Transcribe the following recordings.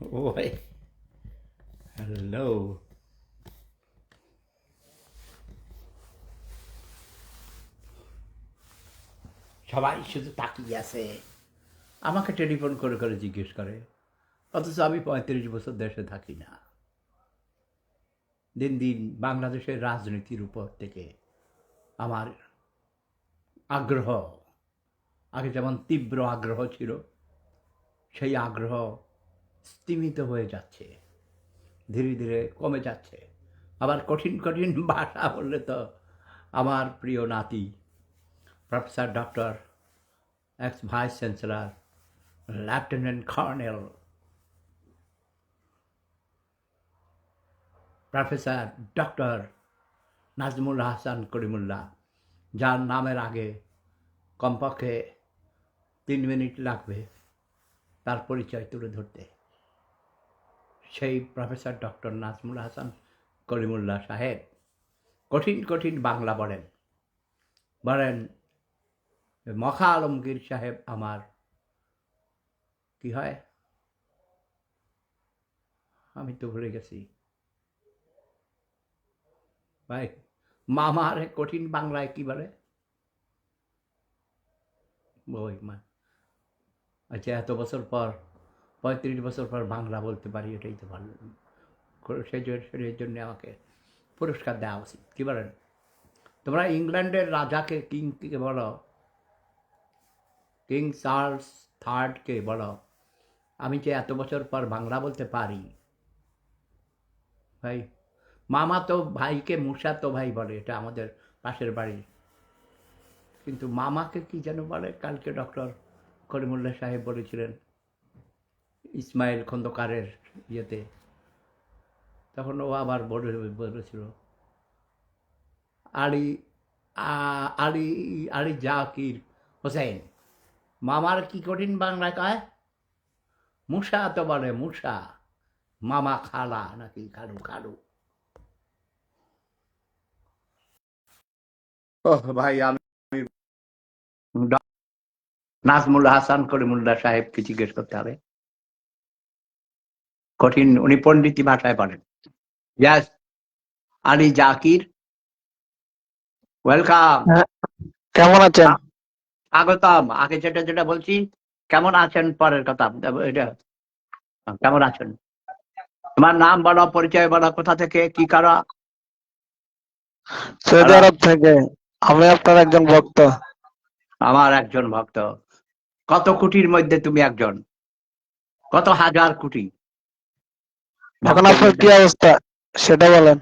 ওই হ্যালো সবাই শুধু তাকিয়ে আছে। আমাকে টেলিফোন করে করে জিজ্ঞেস করে, অথচ আমি পঁয়ত্রিশ বছর দেশে থাকি না। দিন দিন বাংলাদেশের রাজনীতির উপর থেকে আমার আগ্রহ, আগে যেমন তীব্র আগ্রহ ছিল, সেই আগ্রহ স্তিমিত হয়ে যাচ্ছে। ধীরে ধীরে কমে যাচ্ছে। আবার কঠিন কঠিন ভাষা বললে তো আমার প্রিয় নাতি, professor doctor ex vice chancellor lieutenant colonel professor doctor Nazmul Hasan Karimullah, যার নামের আগে কমপক্ষে তিন মিনিট লাগবে তার পরিচয় তুলে ধরতে। সেই প্রফেসর ডক্টর নাজমুল হাসান করিমুল্লাহ সাহেব কঠিন কঠিন বাংলা বলেন। বলেন, মখা আলমগীর সাহেব আমার কি হয়? আমি তো ভুলে গেছি। ভাই, মামার কঠিন বাংলায় কি বলে? আচ্ছা এত বছর পর পঁয়ত্রিশ বছর পর বাংলা বলতে পারি, এটাই তো ভালো। সেই জন্য সেই জন্য আমাকে পুরস্কার দেওয়া উচিত। কী বলেন? তোমরা ইংল্যান্ডের রাজাকে কিংকে বলো? কিং চার্লস থার্ডকে বলো? আমি যে এত বছর পর বাংলা বলতে পারি, ভাই, মামা তো ভাইকে মুসা তো ভাই বলে, এটা আমাদের পাশের বাড়ি। কিন্তু মামাকে কি যেন বলে? কালকে ডক্টর করিমুল্লাহ সাহেব বলেছিলেন ইসমাইল খন্দকারের ইয়েতে। তখন ও আবার বড় বলেছিল, আলী আলী আলী জাকির হোসেন, মামার কি কঠিন বাংলায় কয়? মুসা তো বলে মুসা, মামা খালা নাকি খালু খালু। ভাই, আমি নাজমুল হাসান করিমুল্লাহ সাহেবকে জিজ্ঞেস করতে হবে। কঠিন উনি পণ্ডিতি ভাষায় বলেন। ইয়াস আলী জাকির ওয়েলকাম কেমন আছেন? স্বাগতম। আগে যেটা যেটা বলছি কেমন আছেন পরের কথা? এটা কেমন আছেন? তোমার নাম বলো পরিচয় বলো কোথা থেকে কি করো? সৌদি আরব থেকে। আমি আপনার একজন ভক্ত। আমার একজন ভক্ত। কত কোটির মধ্যে তুমি একজন? কত হাজার কোটি? এখন আপনার কি অবস্থা? সেটা বলেন।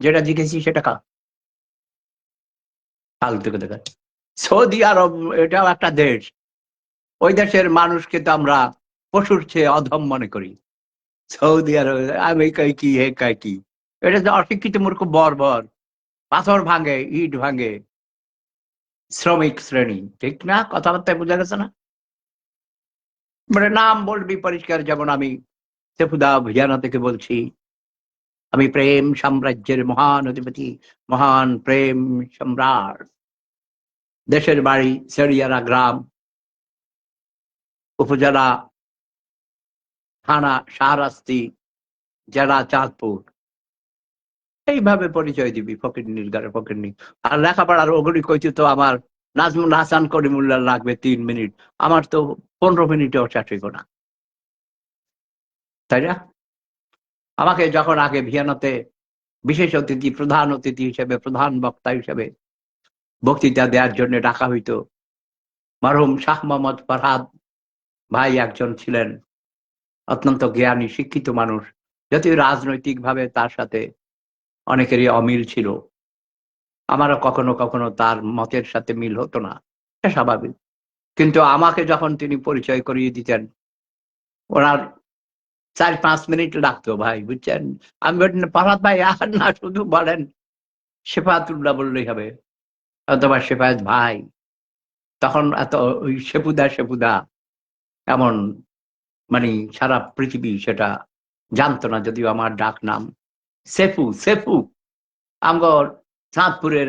যেটা সেটা সৌদি আরব, এটাও একটা দেশ। ওই দেশের মানুষকে তো আমরা পশুর চেয়ে অধম মনে করি। সৌদি আরব আমি কি হে কি? এটা অশিক্ষিত মূর্খ বর্বর। পাথর ভাঙে, ইট ভাঙে, শ্রমিক শ্রেণি, ঠিক না? কথাবার্তায় বোঝা গেছে না? মানে নাম বলবি পরিষ্কার, যেমন আমি সেফুদা ভিজানা থেকে বলছি। আমি প্রেম সাম্রাজ্যের মহান অধিপতি, মহান প্রেম সম্রাট। দেশের বাড়ি সেরিয়ারা গ্রাম, উপজেলা থানা শাহরাস্তি, জেলা চাঁদপুর। এইভাবে পরিচয় দিবি, ফকির নির্গারে ফকির নি আর লেখাপড়ার ওগুলি কইতে তো আমার নাজমুল হাসান করিমুল্লাহ লাগবে তিন মিনিট। আমার তো পনেরো মিনিটেও শেষ না। তাই না? আমাকে যখন আগে ভিয়ানাতে বিশেষ অতিথি, প্রধান অতিথি হিসেবে, প্রধান বক্তা হিসেবে বক্তৃতা দেওয়ার জন্য ডাকা হইতো, মরহুম শাহ মোহাম্মদ ফরহাদ ভাই একজন ছিলেন। অত্যন্ত জ্ঞানী, শিক্ষিত মানুষ। যদিও রাজনৈতিকভাবে তার সাথে অনেকেরই অমিল ছিল। আমারও কখনো কখনো তার মতের সাথে মিল হতো না। এটা স্বাভাবিক। কিন্তু আমাকে যখন তিনি পরিচয় করিয়ে দিতেন, ওনার চার পাঁচ মিনিট লাগতো ভাই, বুঝছেন? আমি বলতেন পারাত ভাই, আর না, শুধু বলেন শেফাতুল্লাহ বললেই হবে। অথবা শেফায়ত ভাই, তখন এত ওই সেপুদা সেপুদা এমন মানে সারা পৃথিবী সেটা জানতো না, যদিও আমার ডাক নাম। সেফু সেফু। আমগর চাঁদপুরের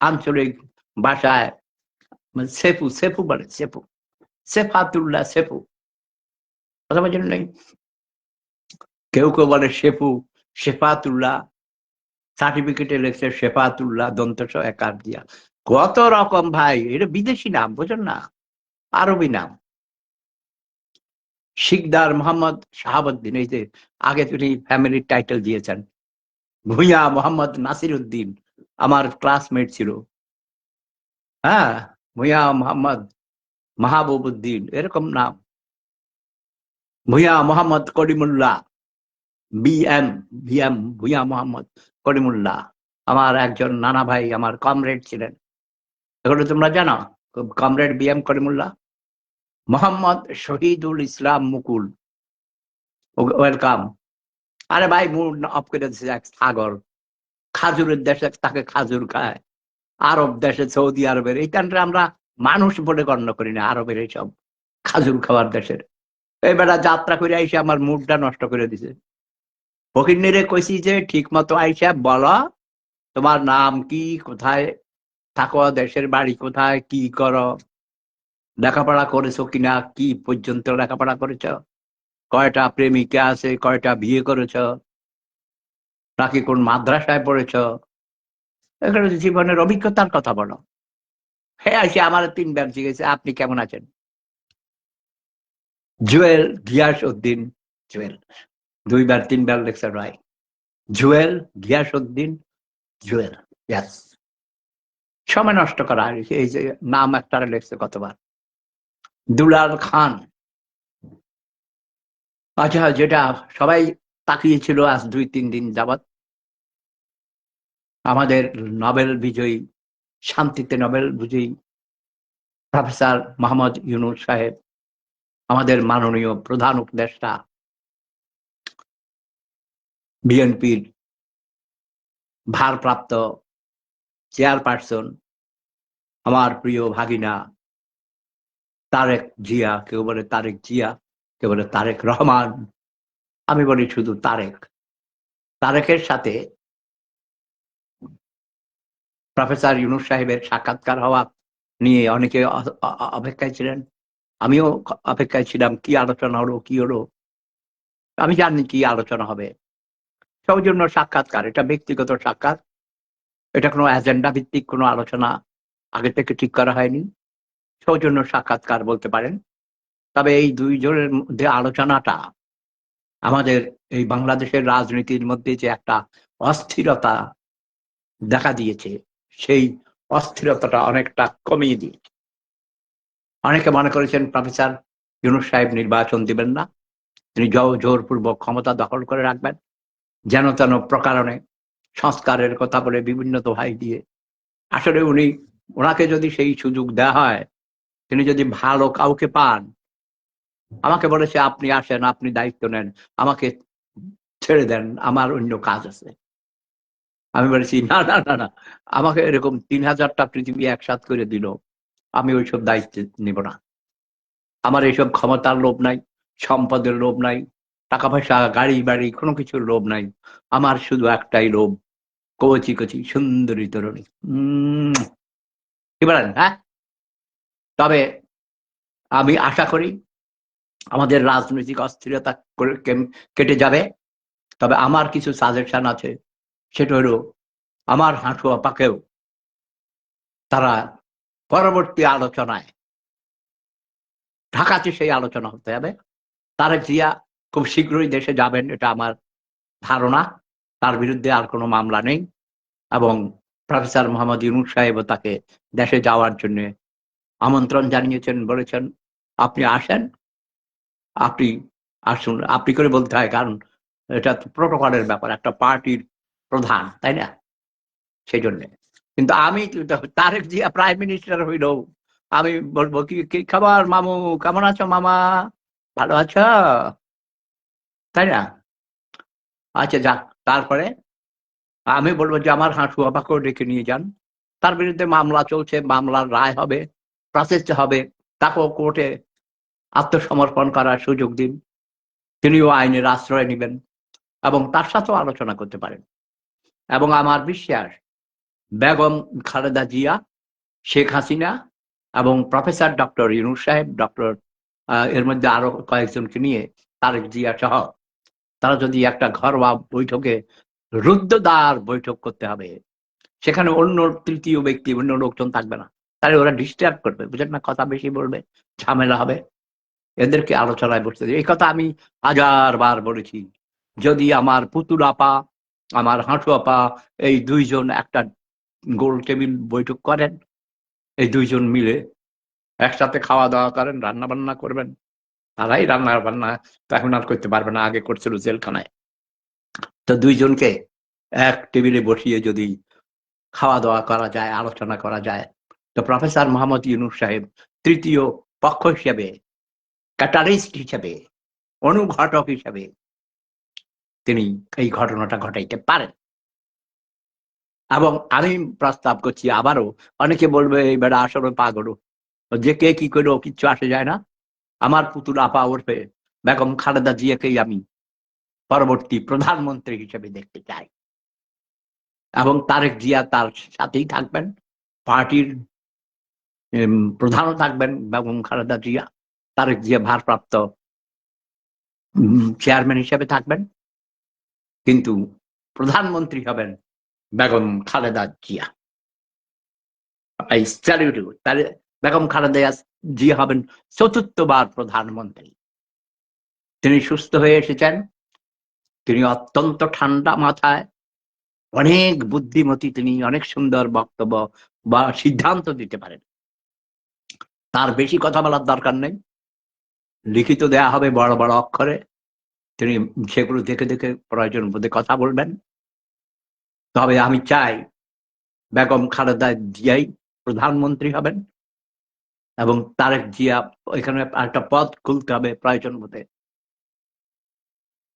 আঞ্চলিক ভাষায় সেফু সেফু বলে, সেফু। সেফাতুল্লাহ সেফু। কথা বলছেন নাই কেউ কেউ বলে শেফু শেফাতুল্লাহ সার্টিফিকেটে লেখছে শেফাতুল্লাহ দন্তস একার দিয়া কত রকম ভাই, এটা বিদেশি নাম, বুঝেন না? আরবি নাম। শিকদার মোহাম্মদ শাহাবুদ্দিন, এই যে আগে তিনি ফ্যামিলির টাইটেল দিয়েছেন। ভুইয়া মোহাম্মদ নাসির উদ্দিন আমার ক্লাসমেট ছিল। হ্যাঁ ভুইয়া মোহাম্মদ মাহবুবুদ্দিন এরকম নাম। Bhuiyan Mohammad Karimullah B M BM BM, Bhuiyan Mohammad Karimullah, আমার একজন নানা ভাই, আমার কমরেড ছিলেন। এগুলো তোমরা জানো? Comrade B M Karimullah, Mohammad Shahidul Islam Mukul. Welcome আরে ভাই মুড অফ করে দিচ্ছে এক সাগর। খাজুরের দেশে তাকে খাজুর খায়। আরব দেশে সৌদি আরবের। এই এইখানটা আমরা মানুষ বলে গণ্য করি না, আরবের এইসব খাজুর খাওয়ার দেশের। এবার যাত্রা করে আইসে আমার মুডটা নষ্ট করে দিছে। ফকিরনিরে কইছি যে ঠিক মতো আইসা বলো, তোমার নাম কি, কোথায় থাকো, দেশের বাড়ি কোথায়, কি করো, লেখাপড়া করেছ কিনা, কি পর্যন্ত লেখাপড়া করেছ? কয়টা প্রেমিকা আছে, কয়টা বিয়ে করেছ? নাকি কোন মাদ্রাসায় পড়েছ? এখানে জীবনের অভিজ্ঞতার কথা বলো। হ্যাঁ আসে আমার তিনবার জিজ্ঞেস, আপনি কেমন আছেন? জুয়েল গিয়াস উদ্দিন জুয়েল, দুইবার তিনবার লেকচার রায়। জুয়েল গিয়াস উদ্দিন জুয়েল ইয়াস সময় নষ্ট করা, এই যে নাম একটা লেখছে কতবার? দুলাল খান আচ্ছা যেটা সবাই তাকিয়েছিল আজ দুই, তিন দিন যাবৎ। আমাদের নোবেল বিজয়ী, শান্তিতে নোবেল বিজয়ী প্রফেসর মোহাম্মদ ইউনুস সাহেব, আমাদের মাননীয় প্রধান উপদেষ্টা, বিএনপির ভারপ্রাপ্ত চেয়ারপারসন, আমার প্রিয় ভাগিনা তারেক জিয়া, কেউ বলে তারেক জিয়া। কেউ বলে তারেক রহমান? আমি বলি শুধু তারেক। তারেকের সাথে প্রফেসর ইউনুস সাহেবের সাক্ষাৎকার হওয়া নিয়ে অনেকে অপেক্ষায় ছিলেন। আমিও অপেক্ষায় ছিলাম, কি আলোচনা হলো, কি হলো? আমি জানি কি আলোচনা হবে। সৌজন্য সাক্ষাৎকার, এটা ব্যক্তিগত সাক্ষাৎ। এটা কোনো এজেন্ডা ভিত্তিক কোনো আলোচনা আগে থেকে ঠিক করা হয়নি। সৌজন্য সাক্ষাৎকার বলতে পারেন। তবে এই দুইজনের মধ্যে আলোচনাটা আমাদের এই বাংলাদেশের রাজনীতির মধ্যে যে একটা অস্থিরতা দেখা দিয়েছে, সেই অস্থিরতাটা অনেকটা কমিয়ে দিয়েছে। অনেকে মনে করেছেন, প্রফেসর ইউনুস সাহেব নির্বাচন দিবেন না, তিনি জোরপূর্বক ক্ষমতা দখল করে রাখবেন, যেন তেন প্রকারণে সংস্কারের কথা বলে বিভিন্ন দোহাই দিয়ে। আসলে উনি ওনাকে যদি সেই সুযোগ দেওয়া হয়, তিনি যদি ভালো কাউকে পান আমাকে বলেছে, আপনি আসেন, আপনি দায়িত্ব নেন, আমাকে ছেড়ে দেন, আমার অন্য কাজ আছে। আমি বলেছি, না না না না, আমাকে এরকম তিন হাজারটা পৃথিবী একসাথ করে দিল, আমি ওইসব দায়িত্ব নিব না। আমার এইসব ক্ষমতার লোভ নাই, সম্পদের লোভ নাই টাকা পয়সা গাড়ি বাড়ি, কোনো কিছুর লোভ নাই, আমার শুধু একটাই লোভ, কচি কচি, সুন্দরী তরুণী। কি বলেন হ্যাঁ? তবে আমি আশা করি আমাদের রাজনৈতিক অস্থিরতা কেটে যাবে। তবে আমার কিছু সাজেশন আছে। সেটা হলো, আমার হাঁটু আপাকেও তারা পরবর্তী আলোচনায়, ঢাকাতে সেই আলোচনা হতে হবে। তারা জিয়া খুব শীঘ্রই দেশে যাবেন, এটা আমার ধারণা। তার বিরুদ্ধে আর কোনো মামলা নেই। এবং প্রফেসর মোহাম্মদ ইউনুস সাহেবও তাকে দেশে যাওয়ার জন্য আমন্ত্রণ জানিয়েছেন, বলেছেন, আপনি আসেন আপনি আসুন, আপনি করে বলতে হয়, কারণ এটা প্রোটোকলের ব্যাপার, একটা পার্টির প্রধান, তাই না? সেই জন্য। কিন্তু আমি তারেক জিয়া প্রাইম মিনিস্টার হইল আমি বলব কি কি খাবার মামু? কেমন আছো মামা? ভালো আছো? তাই না? আচ্ছা যাক, তারপরে আমি বলব যে আমার হাঁটু আপাকেও ডেকে নিয়ে যান। তার বিরুদ্ধে মামলা চলছে, মামলার রায় হবে প্রসেস হবে, তাকেও কোর্টে আত্মসমর্পণ করার সুযোগ দিন। তিনিও আইনের আশ্রয় নেবেন এবং তার সাথেও আলোচনা করতে পারেন। এবং আমার বিশ্বাস, বেগম খালেদা জিয়া, শেখ হাসিনা এবং প্রফেসর ডক্টর ইউনুস সাহেব, ডক্টর এর মধ্যে আরও কয়েকজনকে নিয়ে তারেক জিয়া সহ, তারা যদি একটা ঘরোয়া বৈঠকে রুদ্ধদ্বার বৈঠক করতে হবে, সেখানে অন্য তৃতীয় ব্যক্তি, অন্য লোকজন থাকবে না। তাহলে ওরা ডিস্টার্ব করবে। বুঝেন না? কথা বেশি বলবে, ঝামেলা হবে। এদেরকে আলোচনায় বসতে দেবে। এই কথা আমি হাজার বার বলেছি যদি আমার পুতুল আপা, আমার হাঁটু আপা এই দুইজন একটা গোল টেবিল বৈঠক করেন, এই দুইজন মিলে একসাথে খাওয়া দাওয়া করেন রান্না বান্না করবেন, তারাই রান্না বান্না এখন আর করতে পারবে না, আগে করছিল জেলখানায় তো দুইজনকে এক টেবিলে বসিয়ে যদি খাওয়া দাওয়া করা যায়, আলোচনা করা যায়, তো প্রফেসর মোহাম্মদ ইউনুস সাহেব তৃতীয় পক্ষ হিসেবে ক্যাটালিস্ট হিসেবে, অনুঘটক হিসেবে তিনি এই ঘটনাটা ঘটাইতে পারেন। এবং আমি প্রস্তাব করছি আবারও, অনেকে বলবে, এই বেড়া আসলে পাগল। যে কে কি করল, কিচ্ছু আসে যায় না। আমার পুতুল আপা ওরফে বেগম খালেদা জিয়াকেই আমি পরবর্তী প্রধানমন্ত্রী হিসেবে দেখতে চাই। এবং তারেক জিয়া তার সাথেই থাকবেন, পার্টির প্রধানও থাকবেন বেগম খালেদা জিয়া। তারেক জিয়া ভারপ্রাপ্ত চেয়ারম্যান হিসেবে থাকবেন। কিন্তু প্রধানমন্ত্রী হবেন বেগম খালেদা জিয়া। স্যালিউট তাহলে বেগম খালেদা জিয়া হবেন চতুর্থবার প্রধানমন্ত্রী। তিনি সুস্থ হয়ে এসেছেন। তিনি অত্যন্ত ঠান্ডা মাথায়। অনেক বুদ্ধিমতী তিনি, অনেক সুন্দর বক্তব্য বা সিদ্ধান্ত দিতে পারেন। তার বেশি কথা বলার দরকার নেই। লিখিত দেয়া হবে বড় বড় অক্ষরে। তিনি সেগুলো দেখে দেখে প্রয়োজন বোধে কথা বলবেন। তবে আমি চাই বেগম খালেদা জিয়াই প্রধানমন্ত্রী হবেন এবং তারেক জিয়া এখানে একটা পদ খুলতে হবে প্রয়োজন বোধে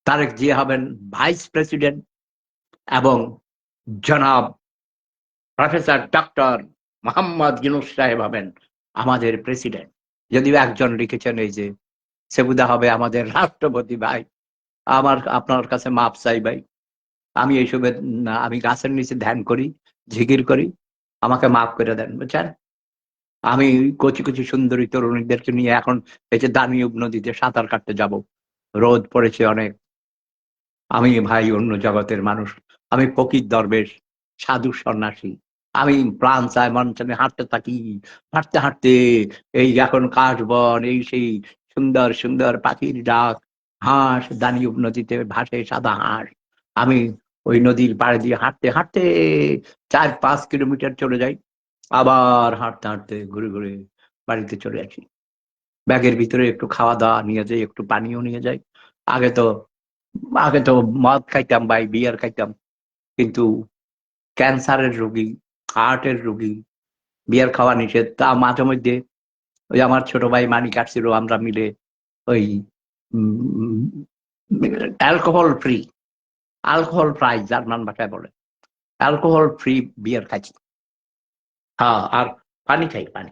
তারেক জিয়া হবেন ভাইস প্রেসিডেন্ট এবং জনাব প্রফেসর ডক্টর মোহাম্মদ ইউনুস সাহেব হবেন আমাদের প্রেসিডেন্ট। যদিও একজন লিখেছেন এই যে সেবুদা হবে আমাদের রাষ্ট্রপতি ভাই। আমার, আপনার কাছে মাপ চাই ভাই। আমি এইসবে আমি গাছের নিচে ধ্যান করি জিকির করি, আমাকে মাফ করে দেন, বুঝছেন? আমি কচি কচি সুন্দরী তরুণীদেরকে নিয়ে এখন এই যে দানিউব নদীতে সাঁতার কাটতে যাব, রোদ পড়েছে অনেক। আমি ভাই অন্য জগতের মানুষ, আমি ফকির দরবেশ, সাধু সন্ন্যাসী। আমি প্রাণ চাই মন চাই হাঁটতে থাকি, হাঁটতে হাঁটতে এই এখন কাশবন, এই সেই সুন্দর সুন্দর পাখির ডাক, হাঁস দানিউব নদীতে ভাসে সাদা হাঁস। আমি ওই নদীর পাড়ে দিয়ে হাঁটতে হাঁটতে চার পাঁচ কিলোমিটার চলে যাই। আবার হাঁটতে হাঁটতে ঘুরে ঘুরে বাড়িতে চলে আসি। ব্যাগের ভিতরে একটু খাওয়া দাওয়া নিয়ে যাই, একটু পানিও নিয়ে যাই। আগে তো আগে তো মদ খাইতাম ভাই বিয়ার খাইতাম। কিন্তু ক্যান্সারের রোগী, হার্টের রোগী, বিয়ার খাওয়া নিষেধ। তা মাঝে মধ্যে ওই আমার ছোট ভাই মানিক আসছিল, আমরা মিলে ওই অ্যালকোহল ফ্রি অ্যালকোহল ফ্রাই জার্মান ভাষায় বলে অ্যালকোহল ফ্রি বিয়ার খাচ্ছি হ্যাঁ আর পানি খাই, পানি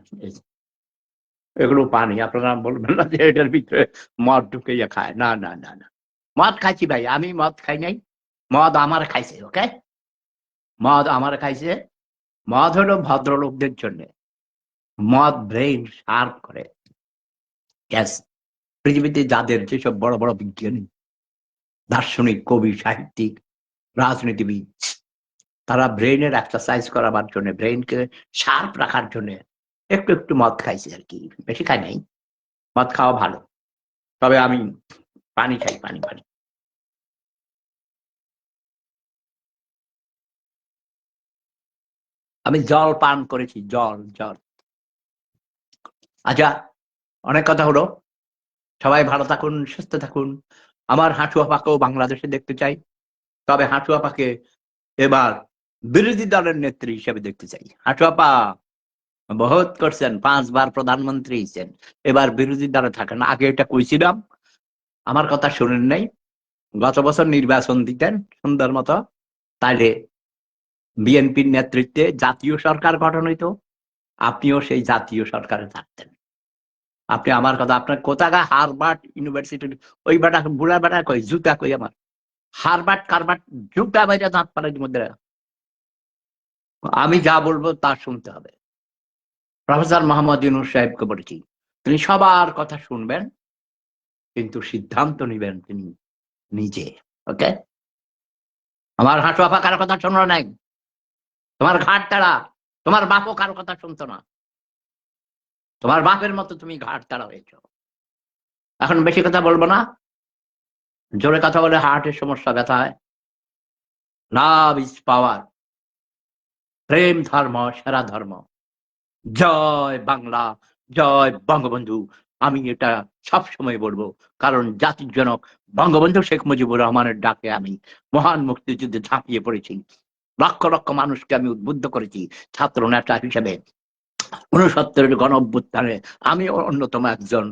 এগুলো পানি, আপনারা বলবেন না যে এটার ভিতরে মদ ঢুকাইয়া খায়। না না না না। মদ খাইছি ভাই, আমি মদ খাই নাই। মদ আমার খাইছে ওকে মদ আমার খাইছে। মদ হলো ভদ্রলোকদের জন্য। মদ ব্রেন শার্প করে। গ্যাস পৃথিবীতে যাদের যেসব বড় বড় বিজ্ঞানী, দার্শনিক, কবি, সাহিত্যিক, রাজনীতিবিদ, তারা ব্রেনের এক্সারসাইজ করাবার জন্য ব্রেনকে শার্প রাখার জন্য একটু একটু মদ খাইছে আর কি। বেশি খাই নাই। মদ খাওয়া ভালো। তবে আমি পানি খাই, পানি পানি। আমি জল পান করেছি, জল জল। আচ্ছা অনেক কথা হলো। সবাই ভালো থাকুন, সুস্থ থাকুন। আমার হাঁটু আপাকেও বাংলাদেশে দেখতে চাই। তবে হাঁটু আপাকে এবার বিরোধী দলের নেত্রী হিসেবে দেখতে চাই। হাঁটুয়া আপা, বহুত করছেন, পাঁচবার প্রধানমন্ত্রী হয়েছেন এবার বিরোধী দলে থাকেন। আগে এটা কইছিলাম, আমার কথা শুনেন নাই। গত বছর নির্বাচন দিতেন, সুন্দর মতো। তাইলে বিএনপির নেতৃত্বে জাতীয় সরকার গঠন হইতো। আপনিও সেই জাতীয় সরকারে থাকতেন। আপনি আমার কথা, আপনার কোথাকা হারবার্ট ইউনিভার্সিটির ওই বেটা, বুড়া বেটা কই, জুতা কই আমার? হারবার্ট কারবার্ট জুতা বাইরে দাঁত পাড়ার মধ্যে আমি যা বলব তা শুনতে হবে। প্রফেসর মোহাম্মদ ইউনুস সাহেবকে বলেছি তিনি সবার কথা শুনবেন, কিন্তু সিদ্ধান্ত নেবেন তিনি নিজে, ওকে? আমার হাঁটু আপা কারও কথা শুনলো নাই? তোমার ঘাট তারা? তোমার বাপও কারও কথা শুনতো না। তোমার বাপের মতো তুমি ঘাট তারা হয়েছ। এখন বেশি কথা বলব না। জোরে কথা বলে হার্টের সমস্যা, ব্যথা হয়। লাভ ইজ পাওয়ার। প্রেম ধর্ম, সেরা ধর্ম। জয় বাংলা, জয় বঙ্গবন্ধু। আমি এটা সব সময় বলব, কারণ জাতির জনক বঙ্গবন্ধু শেখ মুজিবুর রহমানের ডাকে আমি মহান মুক্তিযুদ্ধে ঝাঁপিয়ে পড়েছি। লক্ষ লক্ষ মানুষকে আমি উদ্বুদ্ধ করেছি ছাত্র নেতা হিসেবে। উনসত্তরের গণ অভ্যুত্থানে আমি অন্যতম একজন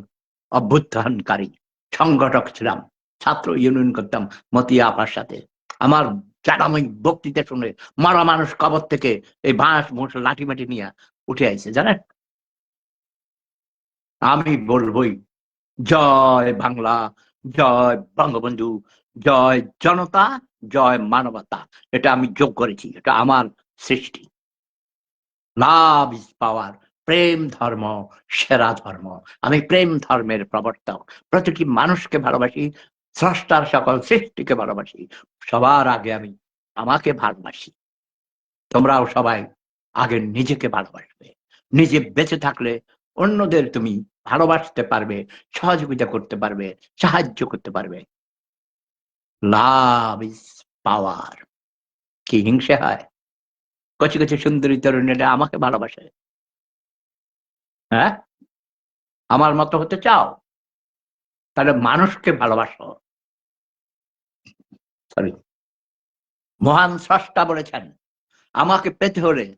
অভ্যুত্থানকারী, সংগঠক ছিলাম, ছাত্র ইউনিয়ন করতাম মতিয়া আপার সাথে। আমার চাটামি বক্তৃতা শুনে মারা মানুষ কবর থেকে এই বাঁশ মোষ লাঠি মাটি নিয়ে উঠে আইছে, জানেন? আমি বলবই, জয় বাংলা, জয় বঙ্গবন্ধু, জয় জনতা জয় মানবতা। এটা আমি যোগ করেছি, এটা আমার সৃষ্টি। লাভ ইজ পাওয়ার প্রেম ধর্ম, সেরা ধর্ম। আমি প্রেম ধর্মের প্রবর্তক। প্রতিটি মানুষকে ভালোবাসি, স্রষ্টার সকল সৃষ্টিকে ভালোবাসি। সবার আগে আমি আমাকে ভালোবাসি। তোমরাও সবাই আগে নিজেকে ভালোবাসবে। নিজে বেঁচে থাকলে অন্যদের তুমি ভালোবাসতে পারবে, সহযোগিতা করতে পারবে, সাহায্য করতে পারবে। Love is power. কি হিংসে হয়? কচি কচি সুন্দরী তরুণীরা আমাকে ভালোবাসে। হ্যাঁ? আমার মতো হতে চাও? তাহলে মানুষকে ভালোবাসো। সরি মহান স্রষ্টা বলেছেন, আমাকে পেতে হলে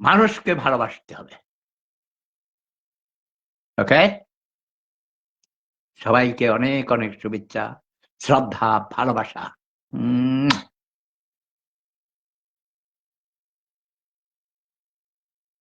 মানুষকে ভালোবাসতে হবে। ওকে সবাইকে অনেক অনেক শুভেচ্ছা। শ্রদ্ধা ভালোবাসা।